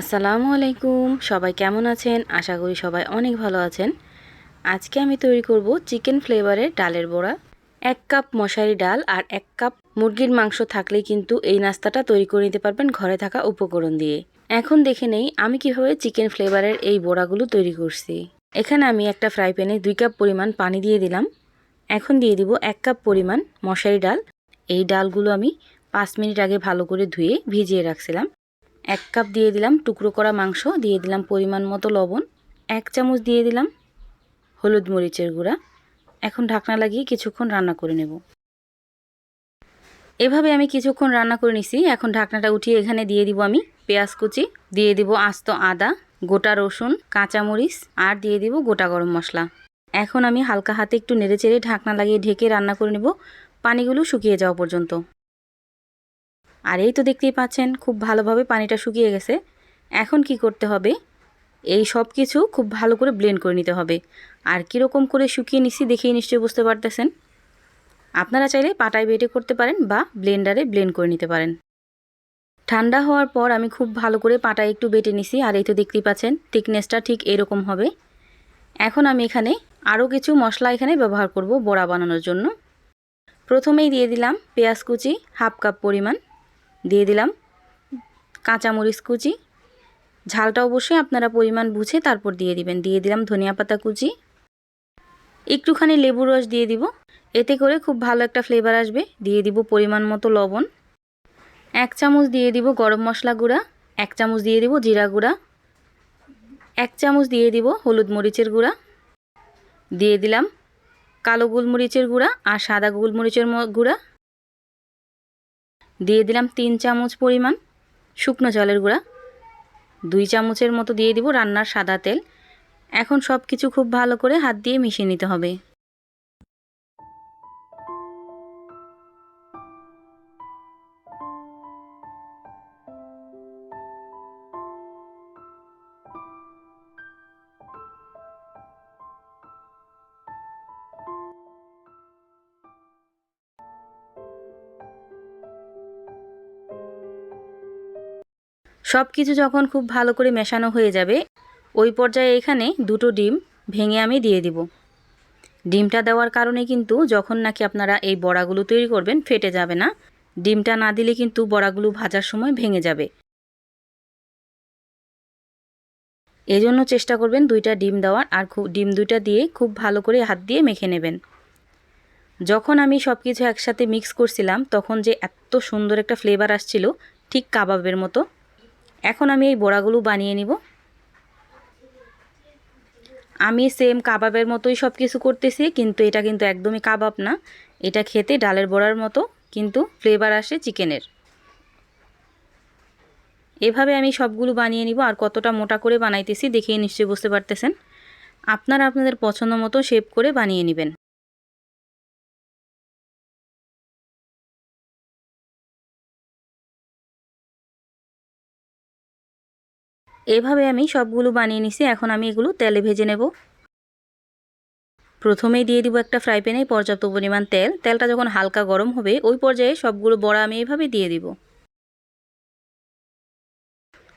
আসসালামু আলাইকুম। সবাই কেমন আছেন? আশা করি সবাই অনেক ভালো আছেন। আজকে আমি তৈরি করব চিকেন ফ্লেভারের ডালের বড়া। এক কাপ মশারি ডাল আর এক কাপ মুরগির মাংস থাকলেই কিন্তু এই নাস্তাটা তৈরি করে নিতে পারবেন ঘরে থাকা উপকরণ দিয়ে। এখন দেখে নেই আমি কীভাবে চিকেন ফ্লেভারের এই বড়াগুলো তৈরি করছি। এখানে আমি একটা ফ্রাই প্যানে দুই কাপ পরিমাণ পানি দিয়ে দিলাম। এখন দিয়ে দিব এক কাপ পরিমাণ মশারি ডাল। এই ডালগুলো আমি পাঁচ মিনিট আগে ভালো করে ধুয়ে ভিজিয়ে রাখছিলাম। এক কাপ দিয়ে দিলাম টুকরো করা মাংস, দিয়ে দিলাম পরিমাণ মতো লবণ, এক চামচ দিয়ে দিলাম হলুদ মরিচের গুঁড়া। এখন ঢাকনা লাগিয়ে কিছুক্ষণ রান্না করে নেব। এভাবে আমি কিছুক্ষণ রান্না করে নিছি। এখন ঢাকনাটা উঠিয়ে এখানে দিয়ে দিব আমি পেঁয়াজ কুচি, দিয়ে দিব আস্ত আদা, গোটা রসুন, কাঁচামরিচ, আর দিয়ে দিব গোটা গরম মশলা। এখন আমি হালকা হাতে একটু নেড়ে চেড়ে ঢাকনা লাগিয়ে ঢেকে রান্না করে নেব। পানিগুলো শুকিয়ে যাওয়া পর্যন্ত। আর এই তো দেখতেই পাচ্ছেন, খুব ভালোভাবে পানিটা শুকিয়ে গেছে। এখন কি করতে হবে? এই সব কিছু খুব ভালো করে ব্লেন্ড করে নিতে হবে। আর কীরকম করে শুকিয়ে নিছি দেখেই নিশ্চয়ই বুঝতে পারতেছেন। আপনারা চাইলে পাটায় বেটে করতে পারেন বা ব্লেন্ডারে ব্লেন্ড করে নিতে পারেন। ঠান্ডা হওয়ার পর আমি খুব ভালো করে পাটায় একটু বেটে নিছি, আর এই তো দেখতেই পাচ্ছেন থিকনেসটা ঠিক এরকম হবে। এখন আমি এখানে আরও কিছু মশলা এখানে ব্যবহার করব বড়া বানানোর জন্য। প্রথমেই দিয়ে দিলাম পেঁয়াজ কুচি, হাফ কাপ পরিমাণ। দিয়ে দিলাম। কাঁচামরিচ কুচি। ঝালটা অবশ্যই আপনারা পরিমাণ বুঝে তারপর দিয়ে দিবেন। দিয়ে দিলাম ধনিয়া পাতা কুচি। একটুখানি লেবু রস দিয়ে দিব। এতে করে খুব ভালো একটা ফ্লেভার আসবে। দিয়ে দিব পরিমাণ মতো লবণ। এক চামচ দিয়ে দিব গরম মশলা গুঁড়া। এক চামচ দিয়ে দিব জিরা গুঁড়া। এক চামচ দিয়ে দিব হলুদ মরিচের গুঁড়া। দিয়ে দিলাম কালো গোলমরিচের গুঁড়া আর সাদা গোলমরিচের গুঁড়া। দিয়ে দিলাম তিন চামচ পরিমাণ শুকনো জলের গুঁড়া। দুই চামচের মতো দিয়ে দিব রান্নার সাদা তেল। এখন সব কিছু খুব ভালো করে হাত দিয়ে মিশিয়ে নিতে হবে। সব কিছু যখন খুব ভালো করে মেশানো হয়ে যাবে, ওই পর্যায়ে এখানে দুটো ডিম ভেঙে আমি দিয়ে দিব। ডিমটা দেওয়ার কারণে কিন্তু যখন নাকি আপনারা এই বড়াগুলো তৈরি করবেন, ফেটে যাবে না। ডিমটা না দিলে কিন্তু বড়াগুলো ভাজার সময় ভেঙে যাবে। এজন্য চেষ্টা করবেন দুইটা ডিম দেওয়ার, আর খুব ডিম দুইটা দিয়ে খুব ভালো করে হাত দিয়ে মেখে নেবেন। যখন আমি সব কিছু একসাথে মিক্স করছিলাম, তখন যে এত সুন্দর একটা ফ্লেভার আসছিল, ঠিক কাবাবের মতো। এখন আমি এই বড়াগুলো বানিয়ে নিব। আমি সেম কাবাবের মতোই সব কিছু করতেছি, কিন্তু এটা কিন্তু একদমই কাবাব না। এটা খেতে ডালের বড়ার মতো, কিন্তু ফ্লেভার আসে চিকেনের। এভাবে আমি সবগুলো বানিয়ে নিব, আর কতটা মোটা করে বানাইতেছি দেখিয়ে নিশ্চয়ই বুঝতে পারতেছেন। আপনারা আপনাদের পছন্দ মতো শেপ করে বানিয়ে নেবেন। এভাবে আমি সবগুলো বানিয়ে নিছি, এখন আমি এগুলো তেলে ভেজে নেব। প্রথমেই দিয়ে দিব একটা ফ্রাই প্যানে পর্যাপ্ত পরিমাণ তেল। তেলটা যখন হালকা গরম হবে, ওই পর্যায়ে সবগুলো বড়া আমি এইভাবে দিয়ে দিব।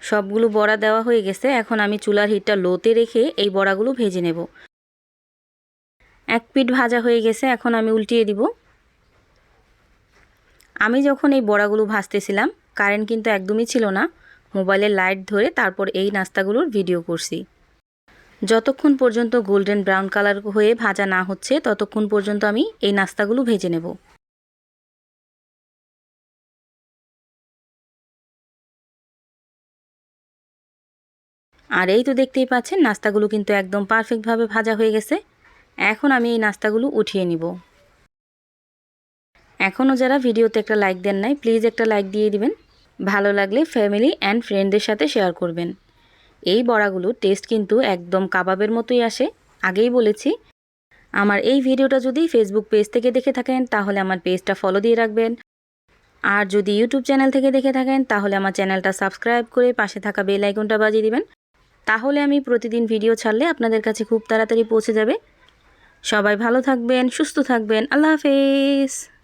সবগুলো বড়া দেওয়া হয়ে গেছে, এখন আমি চুলার হিটটা লোতে রেখে এই বড়াগুলো ভেজে নেব। এক পিঠ ভাজা হয়ে গেছে, এখন আমি উল্টিয়ে দিব। আমি যখন এই বড়াগুলো ভাজতেছিলাম কারেন্ট কিন্তু একদমই ছিল না। মোবাইলের লাইট ধরে তারপর এই নাস্তাগুলোর ভিডিও করছি। যতক্ষণ পর্যন্ত গোল্ডেন ব্রাউন কালার হয়ে ভাজা না হচ্ছে, ততক্ষণ পর্যন্ত আমি এই নাস্তাগুলো ভেজে নেব। আর এই তো দেখতেই পাচ্ছেন, নাস্তাগুলো কিন্তু একদম পারফেক্টভাবে ভাজা হয়ে গেছে। এখন আমি এই নাস্তাগুলো উঠিয়ে নিব। এখনও যারা ভিডিওতে একটা লাইক দেন নাই, প্লিজ একটা লাইক দিয়ে দিবেন। ভালো লাগলে ফ্যামিলি অ্যান্ড ফ্রেন্ডদের সাথে শেয়ার করবেন। এই বড়াগুলো টেস্ট কিন্তু একদম কাবাবের মতোই আসে। আগেই বলেছি, আমার এই ভিডিওটা যদি ফেসবুক পেজ থেকে দেখে থাকেন, তাহলে আমার পেজটা ফলো দিয়ে রাখবেন। আর যদি ইউটিউব চ্যানেল থেকে দেখে থাকেন, তাহলে আমার চ্যানেলটা সাবস্ক্রাইব করে পাশে থাকা বেল আইকনটা বাজিয়ে দিবেন। তাহলে আমি প্রতিদিন ভিডিও ছাড়লে আপনাদের কাছে খুব তাড়াতাড়ি পৌঁছে যাবে। সবাই ভালো থাকবেন, সুস্থ থাকবেন, আল্লাহ হাফেজ।